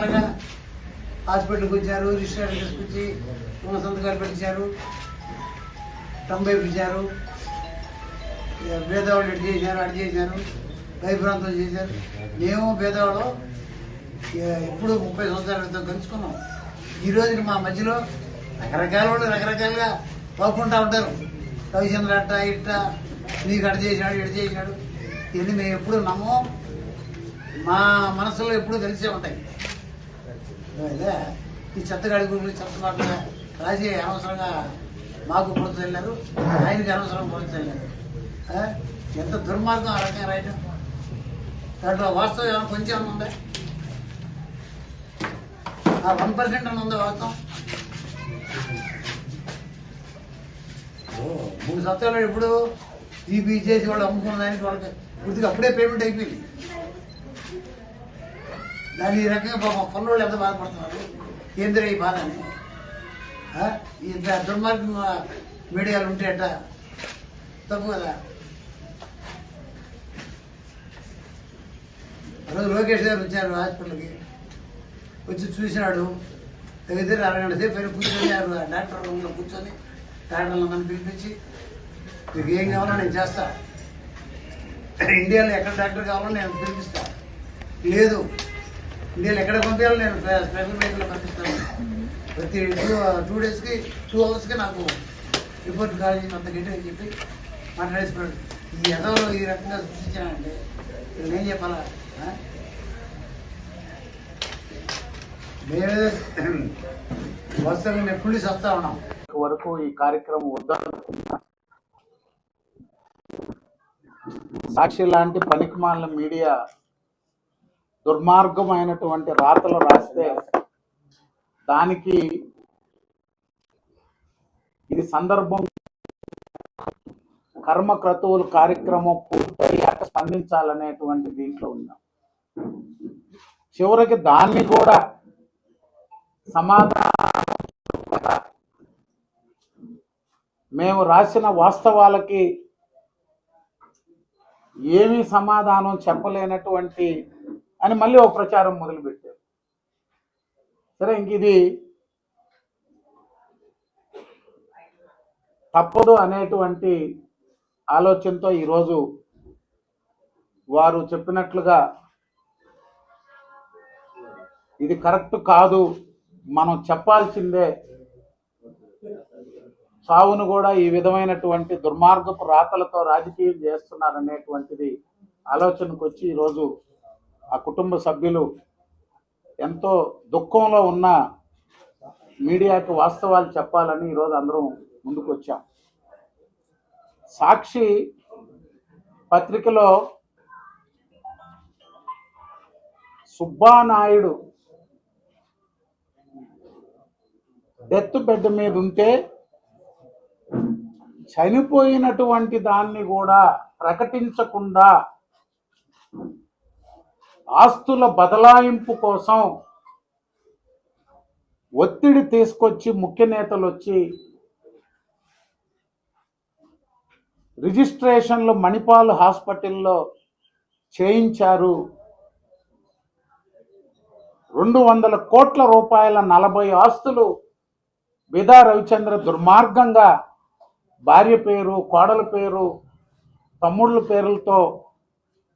రకరకాలుగా హాస్పిటల్కి వచ్చారు రిజిస్టర్ తీసుకొచ్చి మన సంతకాలు పెట్టించారు తొంభై ఇచ్చారు భేదవాళ్ళు ఇటు చేశారు అటు చేశారు భయభ్రాంతం చేశారు. మేము భేదవాళ్ళు ఇక ఎప్పుడు ముప్పై సంవత్సరాల క్రితం కలుసుకున్నాం. ఈ రోజున మా మధ్యలో రకరకాల వాళ్ళు రకరకాలుగా పోకుండా ఉంటారు. రవిచంద్ర అట్ట ఇట్ట నీకు అటు చేశాడు ఇటు చేశాడు. ఇవన్నీ మేము ఎప్పుడు నమ్మం. మా మనసులో ఎప్పుడు తెలిసే ఉంటాయి. అదే ఈ చెత్తగాడి గురించి చెత్త పట్ల రాజీ అనవసరంగా మాకు పొడుతు వెళ్ళారు ఆయనకి అనవసరం పొడుతు వెళ్ళారు ఎంత దుర్మార్గం ఆ రకంగా రాయటం? దాంట్లో వాస్తవం ఏమైనా కొంచెం ఏమైనా ఉందా? ఆ వన్ పర్సెంట్ అని ఉందా వాస్తవం? మూడు సంవత్సరాలు ఇప్పుడు ఈపీ చేసి వాళ్ళు అమ్ముకున్న దానికి వాళ్ళకి పూర్తిగా అప్పుడే పేమెంట్ అయిపోయింది. దాని ఈ రకంగా పాపం పనులు ఎంత బాధపడుతున్నారు? కేంద్ర ఈ బాధ అని? ఇంత దుర్మార్గం మీడియాలు ఉంటే అట్ట తప్పు కదా? రోజు లోకేష్ గారు వచ్చారు హాస్పిటల్కి. వచ్చి చూసినాడు. దగ్గర అరగంట సేపు కూర్చొని డాక్టర్ రూమ్లో కూర్చొని డాక్టర్లు నన్ను పిలిపించి మీకు ఏం కావాలో నేను చేస్తా. ఇండియాలో ఎక్కడ డాక్టర్ కావాలో నేను పిలిపిస్తా. లేదు ఇండియాలో ఎక్కడ పంపించాలి నేను స్పెషల్ వెహికల్లో పంపిస్తాను. ప్రతి టూ టూ డేస్కి టూ అవర్స్కి నాకు రిపోర్ట్ కాల్ చేసి అంత అని చెప్పి మాట్లాడేసుకున్నాడు. ఈ ఎదో ఈ రకంగా సృష్టించానంటే నేను చెప్పాలా? మేమే వస్తాను మేము కుళ్ళి వస్తా ఉన్నాం. వరకు ఈ కార్యక్రమం వద్దనుకున్నా. సాక్షి లాంటి పనికిమాలిన మీడియా దుర్మార్గమైనటువంటి రాతలు రాస్తే దానికి ఇది సందర్భం. కర్మక్రతువులు కార్యక్రమం పూర్తయ్యాక స్పందించాలనేటువంటి దీంట్లో ఉన్నాం. చివరికి దాన్ని కూడా సమాధానం మేము రాసిన వాస్తవాలకి ఏమీ సమాధానం చెప్పలేనటువంటి అని మళ్ళీ ఒక ప్రచారం మొదలుపెట్టారు సరే ఇంక ఇది తప్పదు అనేటువంటి ఆలోచనతో ఈరోజు వారు చెప్పినట్లుగా ఇది కరెక్ట్ కాదు మనం చెప్పాల్సిందే. సావును కూడా ఈ విధమైనటువంటి దుర్మార్గపు రాతలతో రాజకీయం చేస్తున్నారనేటువంటిది ఆలోచనకు వచ్చి ఈరోజు ఆ కుటుంబ సభ్యులు ఎంతో దుఃఖంలో ఉన్న మీడియాకు వాస్తవాలు చెప్పాలని ఈరోజు అందరం ముందుకు వచ్చాం సాక్షి పత్రికలో సుబ్బానాయుడు డెత్ బెడ్ మీద ఉంటే చనిపోయినటువంటి దాన్ని కూడా ప్రకటించకుండా ఆస్తుల బదలాయింపు కోసం ఒత్తిడి తీసుకొచ్చి ముఖ్య నేతలు వచ్చి రిజిస్ట్రేషన్లు మణిపాల్ హాస్పిటల్లో చేయించారు. రెండు వందల కోట్ల రూపాయల నలభై ఆస్తులు బిదా రవిచంద్ర దుర్మార్గంగా భార్య పేరు కోడల పేరు తమ్ముళ్ళ పేర్లతో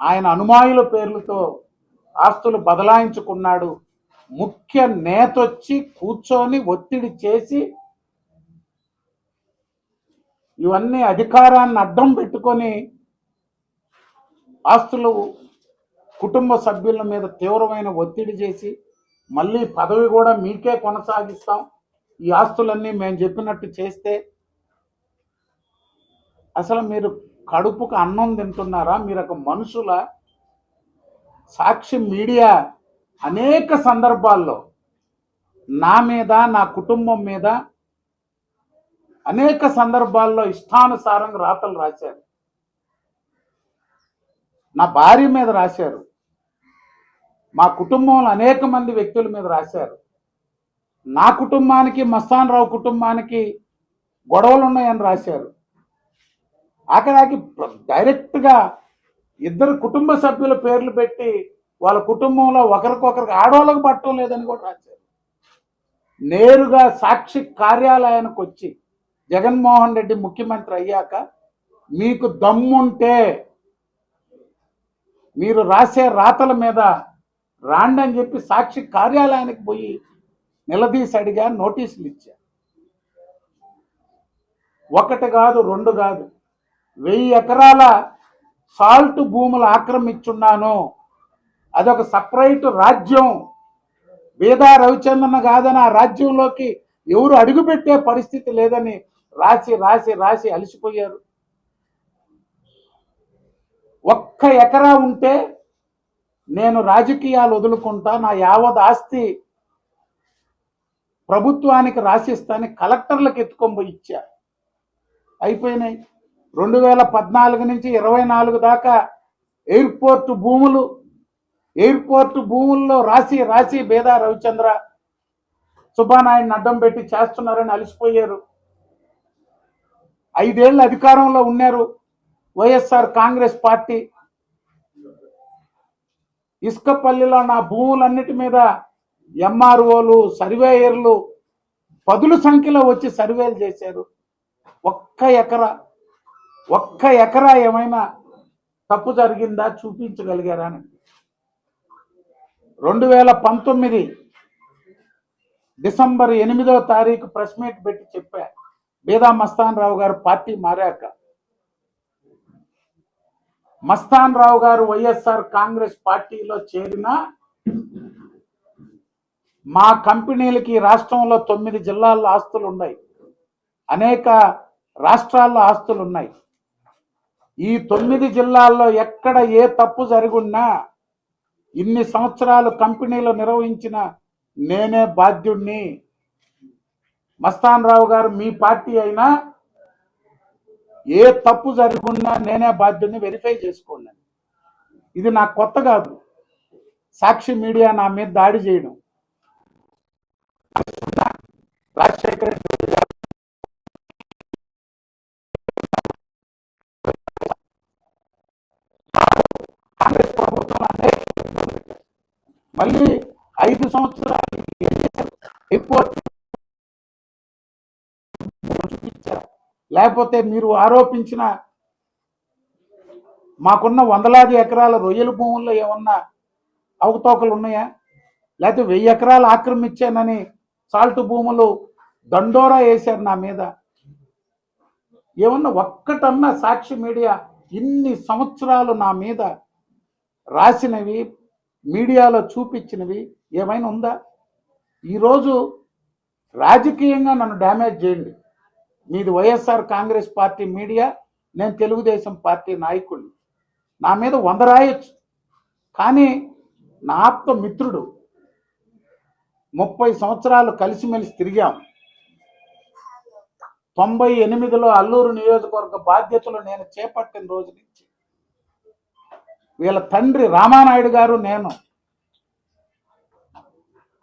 ఆయన అనుమాయుల పేర్లతో ఆస్తులు బదలాయించుకున్నాడు. ముఖ్య నేతొచ్చి కూర్చొని ఒత్తిడి చేసి ఇవన్నీ అధికారాన్ని అడ్డం పెట్టుకొని ఆస్తులు కుటుంబ సభ్యుల మీద తీవ్రమైన ఒత్తిడి చేసి మళ్ళీ పదవి కూడా మీకే కొనసాగిస్తాం. ఈ ఆస్తులన్నీ మేము చెప్పినట్టు చేస్తే అసలు మీరు కడుపుకు అన్నం తింటున్నారా? మీరు ఒక మనుషుల? సాక్షి మీడియా అనేక సందర్భాల్లో నా మీద నా కుటుంబం మీద అనేక సందర్భాల్లో ఇష్టానుసారంగా రాతలు రాశారు. నా భార్య మీద రాశారు. మా కుటుంబంలో అనేక మంది వ్యక్తుల మీద రాశారు. నా కుటుంబానికి మస్తాన్ రావు కుటుంబానికి గొడవలు ఉన్నాయని రాశారు. ఆఖరాకి డైరెక్ట్గా ఇద్దరు కుటుంబ సభ్యుల పేర్లు పెట్టి వాళ్ళ కుటుంబంలో ఒకరికొకరికి ఆడవాళ్ళకు పట్టడం లేదని కూడా రాశారు. నేరుగా సాక్షి కార్యాలయానికి వచ్చి జగన్మోహన్ రెడ్డి ముఖ్యమంత్రి అయ్యాక మీకు దమ్ముంటే మీరు రాసే రాతల మీద రాండి అని చెప్పి సాక్షి కార్యాలయానికి పోయి నిలదీసి అడిగా నోటీసులు ఇచ్చా. ఒకటి కాదు రెండు కాదు. వెయ్యి ఎకరాల సాల్ట్ భూములు ఆక్రమించున్నాను. అదొక సపరేట్ రాజ్యం. వేదా రవిచంద్రన్ కాదని ఆ రాజ్యంలోకి ఎవరు అడుగుపెట్టే పరిస్థితి లేదని రాసి రాసి రాసి అలసిపోయారు. ఒక్క ఎకరా ఉంటే నేను రాజకీయాలు వదులుకుంటా నా యావత్ ఆస్తి ప్రభుత్వానికి రాసిస్తాని కలెక్టర్లకు ఎత్తుకొని ఇచ్చా. అయిపోయినాయి. రెండు వేల పద్నాలుగు నుంచి ఇరవై నాలుగు దాకా ఎయిర్పోర్ట్ భూములు ఎయిర్పోర్ట్ భూముల్లో రాసి రాసి బేదా రవిచంద్ర సుబ్బానాయుడిని అడ్డం పెట్టి చేస్తున్నారని అలసిపోయారు. ఐదేళ్ళు అధికారంలో ఉన్నారు. వైఎస్ఆర్ కాంగ్రెస్ పార్టీ. ఇసుకపల్లిలో నా భూములన్నిటి మీద ఎంఆర్ఓలు సర్వేయర్లు పదుల సంఖ్యలో వచ్చి సర్వేలు చేశారు. ఒక్క ఎకరా. ఒక్క ఎకరా ఏమైనా తప్పు జరిగిందా చూపించగలిగారా అని. రెండు వేల పంతొమ్మిది డిసెంబర్ ఎనిమిదో తారీఖు ప్రెస్ మీట్ పెట్టి చెప్పా బీదా మస్తాన్ రావు గారు పార్టీ మారాక. మస్తాన్ రావు గారు వైఎస్ఆర్ కాంగ్రెస్ పార్టీలో చేరిన మా కంపెనీలకి రాష్ట్రంలో తొమ్మిది జిల్లాల్లో ఆస్తులు ఉన్నాయి అనేక రాష్ట్రాల్లో ఆస్తులు ఉన్నాయి ఈ తొమ్మిది జిల్లాల్లో ఎక్కడ ఏ తప్పు జరుగున్నా ఇన్ని సంవత్సరాలు కంపెనీలు నిర్వహించిన నేనే బాధ్యుణ్ణి. మస్తాన్ రావు గారు మీ పార్టీ అయినా ఏ తప్పు జరుగున్నా నేనే బాధ్యుణ్ణి వెరిఫై చేసుకోండి. ఇది నాకు కొత్త కాదు. సాక్షి మీడియా నా మీద దాడి చేయడం. రాజశేఖర రెడ్డి గారు కాంగ్రెస్ ప్రభుత్వం అనేక ఇబ్బందులు పెట్టారు. మళ్ళీ ఐదు సంవత్సరాలు ఎక్కువ చూపించారు. లేకపోతే మీరు ఆరోపించిన మాకున్న వందలాది ఎకరాల రొయ్యల భూముల్లో ఏమన్నా అవకతవకలు ఉన్నాయా లేకపోతే వెయ్యి ఎకరాలు ఆక్రమించానని సాల్ట్ భూములు దండోరా వేశారు నా మీద ఏమన్నా ఒక్కటన్నా సాక్షి మీడియా ఇన్ని సంవత్సరాలు నా మీద రాసినవి మీడియాలో చూపించినవి ఏమైనా ఉందా? ఈరోజు రాజకీయంగా నన్ను డ్యామేజ్ చేయండి. మీది వైఎస్ఆర్ కాంగ్రెస్ పార్టీ మీడియా నేను తెలుగుదేశం పార్టీ నాయకుడిని. నా మీద వంద రాయొచ్చు. కానీ నా ఆప్త మిత్రుడు ముప్పై సంవత్సరాలు కలిసిమెలిసి తిరిగాం. తొంభై ఎనిమిదిలో అల్లూరు నియోజకవర్గ బాధ్యతలు నేను చేపట్టిన రోజు నుంచి వీళ్ళ తండ్రి రామానాయుడు గారు నేను.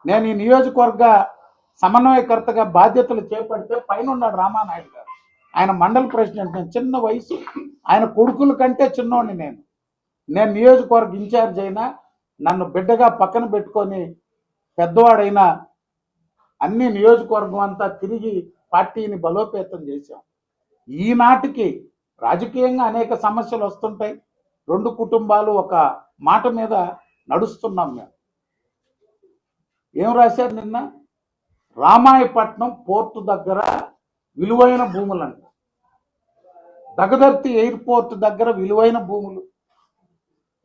నేను ఈ నియోజకవర్గ సమన్వయకర్తగా బాధ్యతలు చేపడితే పైన ఉన్నాడు రామానాయుడు గారు. ఆయన మండల ప్రెసిడెంట్ నేను చిన్న వయసు. ఆయన కొడుకుల కంటే చిన్నోడిని నేను. నేను నియోజకవర్గ ఇన్ఛార్జ్ అయినా నన్ను బిడ్డగా పక్కన పెట్టుకొని పెద్దవాడైనా అన్ని నియోజకవర్గం అంతా తిరిగి పార్టీని బలోపేతం చేశాం. ఈనాటికి రాజకీయంగా అనేక సమస్యలు వస్తుంటాయి. రెండు కుటుంబాలు ఒక మాట మీద నడుస్తున్నాం మేము. ఏం రాశారు నిన్న? రామాయపట్నం పోర్టు దగ్గర విలువైన భూములంట. దగదర్తి ఎయిర్పోర్ట్ దగ్గర విలువైన భూములు.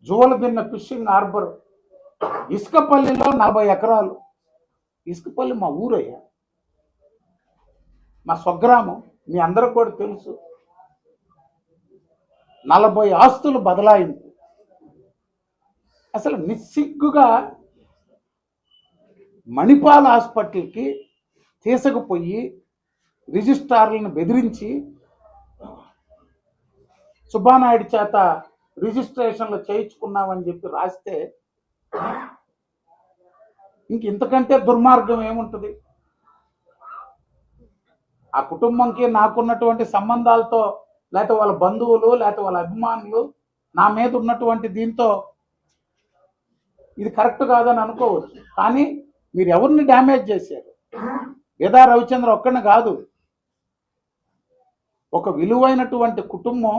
Juvvaladinne fishing harbour. ఇసుకపల్లిలో నలభై ఎకరాలు. ఇసుకపల్లి మా ఊరయ్యా. మా స్వగ్రామం. మీ అందరూ కూడా తెలుసు. నలభై ఆస్తులు బదలాయింపు అసలు నిస్సిగ్గుగా మణిపాల్ హాస్పిటల్కి తీసుకుపోయి రిజిస్ట్రార్లను బెదిరించి సుబ్బానాయుడు చేత రిజిస్ట్రేషన్లు చేయించుకున్నామని చెప్పి రాస్తే ఇంక ఇంతకంటే దుర్మార్గం ఏముంటుంది? ఆ కుటుంబంకి నాకున్నటువంటి సంబంధాలతో లేకపోతే వాళ్ళ బంధువులు లేకపోతే వాళ్ళ అభిమానులు నా మీద ఉన్నటువంటి దీంతో ఇది కరెక్ట్ కాదని అనుకోవచ్చు కానీ మీరు ఎవరిని డ్యామేజ్ చేశారు? వేదా రవిచంద్ర ఒక్కడిని కాదు. ఒక విలువైనటువంటి కుటుంబం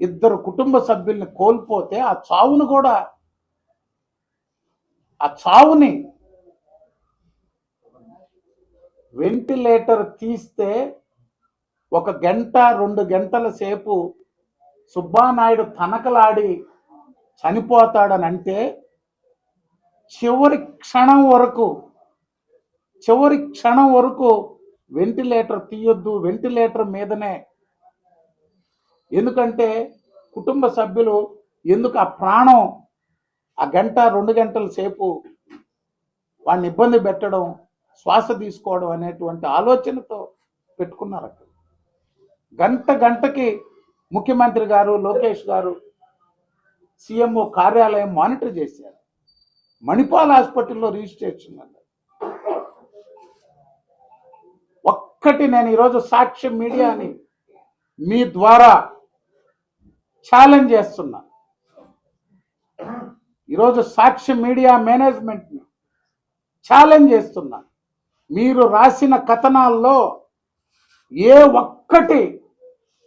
ఇద్దరు కుటుంబ సభ్యుల్ని కోల్పోతే ఆ చావును కూడా ఆ చావుని వెంటిలేటర్ తీస్తే ఒక గంట రెండు గంటల సేపు సుబ్బానాయుడు తనకలాడి చనిపోతాడని అంటే చివరి క్షణం వరకు చివరి క్షణం వరకు వెంటిలేటర్ తీయొద్దు వెంటిలేటర్ మీదనే. ఎందుకంటే కుటుంబ సభ్యులు ఎందుకు ఆ ప్రాణం ఆ గంట రెండు గంటల సేపు వాడిని ఇబ్బంది పెట్టడం శ్వాస తీసుకోవడం అనేటువంటి ఆలోచనతో పెట్టుకున్నారు అక్కడ గంట గంటకి ముఖ్యమంత్రి గారు లోకేష్ గారు సీఎంఓ కార్యాలయం మానిటర్ చేశారు. మణిపాల్ హాస్పిటల్లో రిజిస్ట్రేషన్ అన్నారు. ఒక్కటి నేను ఈరోజు సాక్ష్యం మీడియాని మీ ద్వారా ఛాలెంజ్ చేస్తున్నా. ఈరోజు సాక్ష్య మీడియా మేనేజ్మెంట్ని ఛాలెంజ్ చేస్తున్నా. మీరు రాసిన కథనాల్లో ఏ ఒక్కటి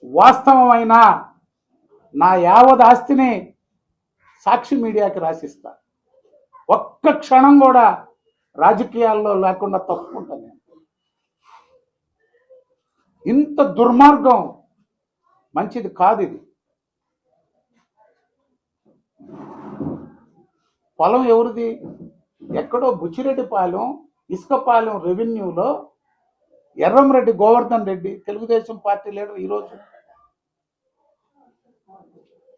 వాస్తవమైన నా యావత్ ఆస్తిని సాక్షి మీడియాకి రాసిస్తా. ఒక్క క్షణం కూడా రాజకీయాల్లో లేకుండా తప్పుకుంటా నేను. ఇంత దుర్మార్గం మంచిది కాదు ఇది పొలం ఎవరిది? ఎక్కడో బుచ్చిరెడ్డిపాలెం ఇసుకపాలెం రెవెన్యూలో ఎర్రంరెడ్డి గోవర్ధన్ రెడ్డి తెలుగుదేశం పార్టీ లీడర్ ఈరోజు.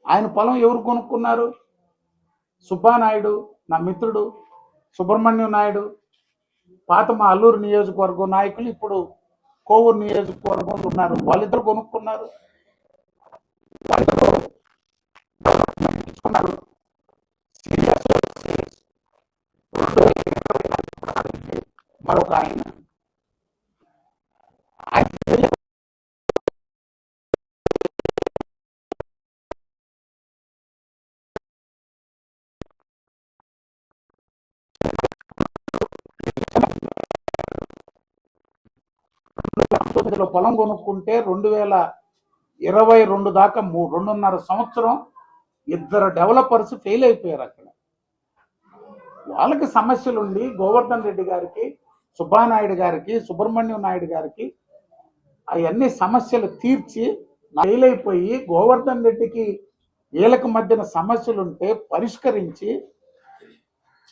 ఆయన పొలం ఎవరు కొనుక్కున్నారు? సుబ్బానాయుడు నా మిత్రుడు సుబ్రహ్మణ్యం నాయుడు పాత మా అల్లూరు నియోజకవర్గం నాయకులు ఇప్పుడు కోవూరు నియోజకవర్గంలో ఉన్నారు. వాళ్ళిద్దరు కొనుక్కున్నారు. మరొక ఆయన వేల పొలం కొనుక్కుంటే రెండు వేల ఇరవై రెండు దాకా మూ- రెండున్నర సంవత్సరం ఇద్దరు డెవలపర్స్ ఫెయిల్ అయిపోయారు అక్కడ. వాళ్ళకి సమస్యలుండి గోవర్ధన్ రెడ్డి గారికి సుబ్బానాయుడు గారికి సుబ్రహ్మణ్యం నాయుడు గారికి అవన్నీ సమస్యలు తీర్చి ఫెయిల్ అయిపోయి గోవర్ధన్ రెడ్డికి వీళ్ళకి మధ్యన సమస్యలుంటే పరిష్కరించి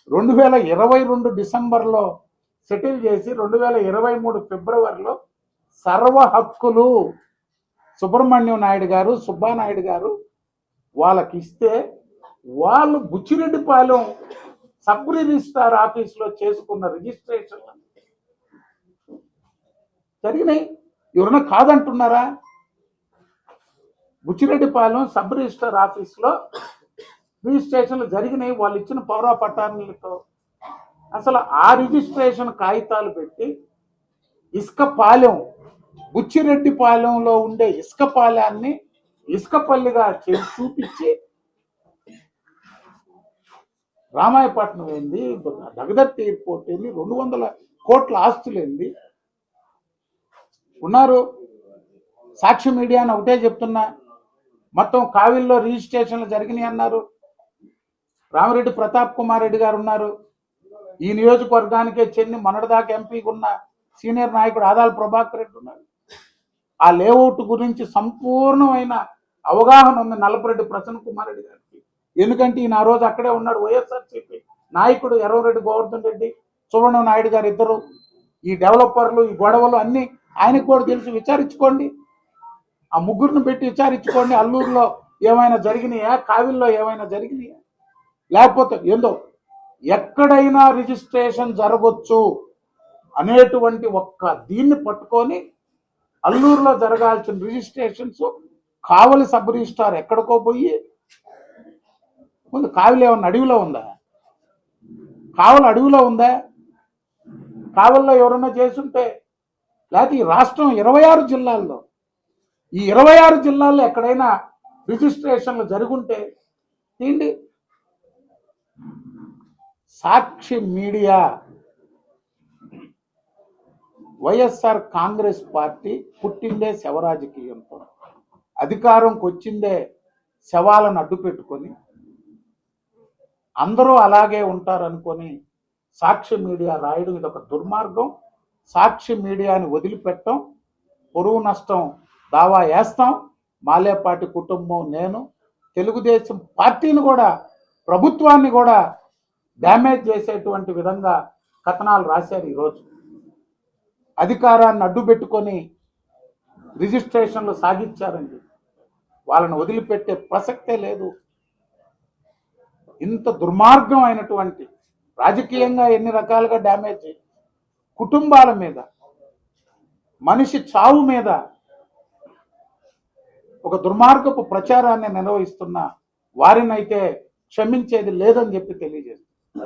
రెండు వేల ఇరవై రెండు డిసెంబర్లో సెటిల్ చేసి రెండు వేల ఇరవై మూడు ఫిబ్రవరిలో సర్వ హక్కులు సుబ్రహ్మణ్యం నాయుడు గారు సుబ్బానాయుడు గారు వాళ్ళకి ఇస్తే వాళ్ళు బుచ్చిరెడ్డిపాలెం సబ్ రిజిస్ట్రార్ ఆఫీస్లో చేసుకున్న రిజిస్ట్రేషన్. జరిగినాయి. ఎవరైనా కాదంటున్నారా? బుచ్చిరెడ్డిపాలెం సబ్ రిజిస్ట్రార్ ఆఫీస్లో రిజిస్ట్రేషన్లు జరిగినాయి. వాళ్ళు ఇచ్చిన పౌర పట్టాలతో అసలు ఆ రిజిస్ట్రేషన్ కాగితాలు పెట్టి ఇసుక పాలెం బుచ్చిరెడ్డి పాలెంలో ఉండే ఇసుకపాలెన్ని ఇసుకపల్లిగా చూపించి రామాయపట్నం ఏంది? దగదర్తి ఎయిర్పోర్ట్ ఏంది? రెండు వందల కోట్ల ఆస్తులు ఏంది? ఉన్నారు. సాక్షి మీడియాని ఒకటే చెప్తున్నా. మొత్తం కావిల్లో రిజిస్ట్రేషన్లు జరిగినాయి అన్నారు. రామరెడ్డి ప్రతాప్ కుమార్ రెడ్డి గారు ఉన్నారు. ఈ నియోజకవర్గానికే చెంది మొన్నటిదాకా ఎంపీగా ఉన్న సీనియర్ నాయకుడు ఆదాల ప్రభాకర్ రెడ్డి ఉన్నారు ఆ లేఅవుట్ గురించి సంపూర్ణమైన అవగాహన ఉంది నల్లపురెడ్డి ప్రసన్న కుమార్ రెడ్డి గారికి. ఎందుకంటే ఈయన ఆ రోజు అక్కడే ఉన్నాడు వైఎస్ఆర్సీపీ నాయకుడు ఎర్రవరెడ్డి గోవర్ధన్ రెడ్డి సువర్ణ నాయుడు గారు ఇద్దరు. ఈ డెవలపర్లు ఈ గొడవలు అన్నీ ఆయనకు కూడా తెలిసి. విచారించుకోండి. ఆ ముగ్గురిని పెట్టి విచారించుకోండి. అల్లూరులో ఏమైనా జరిగినాయా? కావిల్లో ఏమైనా జరిగినాయా? లేకపోతే ఏందో ఎక్కడైనా రిజిస్ట్రేషన్ జరగవచ్చు అనేటువంటి ఒక్క దీన్ని పట్టుకొని అల్లూరులో జరగాల్సిన రిజిస్ట్రేషన్స్ కావలి సబ్ రిజిస్ట్రార్ ఎక్కడికో పోయి ముందు కావలి ఏమన్నా అడవిలో ఉందా? కావలి అడవిలో ఉందా? కావలిలో ఎవరన్నా చేసుంటే లేకపోతే ఈ రాష్ట్రం ఇరవై ఆరు జిల్లాల్లో ఈ ఇరవై ఆరు జిల్లాల్లో ఎక్కడైనా రిజిస్ట్రేషన్లు జరుగుంటే ఏంటి? Sakshi media YSR Congress party పుట్టిందే శవరాజకీయంతో. అధికారంకి వచ్చిందే శవాలను అడ్డు పెట్టుకొని. అందరూ అలాగే ఉంటారనుకొని సాక్షి మీడియా రాయడం ఇది ఒక దుర్మార్గం. సాక్షి మీడియాని వదిలిపెట్టం. పొరుగు నష్టం దావా వేస్తాం. మాలేపాటి కుటుంబం నేను. తెలుగుదేశం పార్టీని కూడా ప్రభుత్వాన్ని కూడా డ్యామేజ్ చేసేటువంటి విధంగా కథనాలు రాశారు ఈరోజు. అధికారాన్ని అడ్డు పెట్టుకొని రిజిస్ట్రేషన్లు సాగించారండి. వాళ్ళని వదిలిపెట్టే ప్రసక్తే లేదు. ఇంత దుర్మార్గం అయినటువంటి రాజకీయంగా ఎన్ని రకాలుగా డ్యామేజ్ కుటుంబాల మీద మనిషి చావు మీద ఒక దుర్మార్గపు ప్రచారాన్ని నిర్వహిస్తున్న వారినైతే క్షమించేది లేదని చెప్పి తెలియజేస్తుంది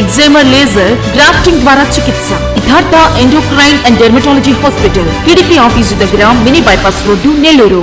ఎగ్జామర్ లేజర్ గ్రాఫ్టింగ్ ద్వారా చికిత్స. Siddhartha endocrine and dermatology hospital TDP office దగ్గర మినీ బైపాస్ రోడ్డు నెల్లూరు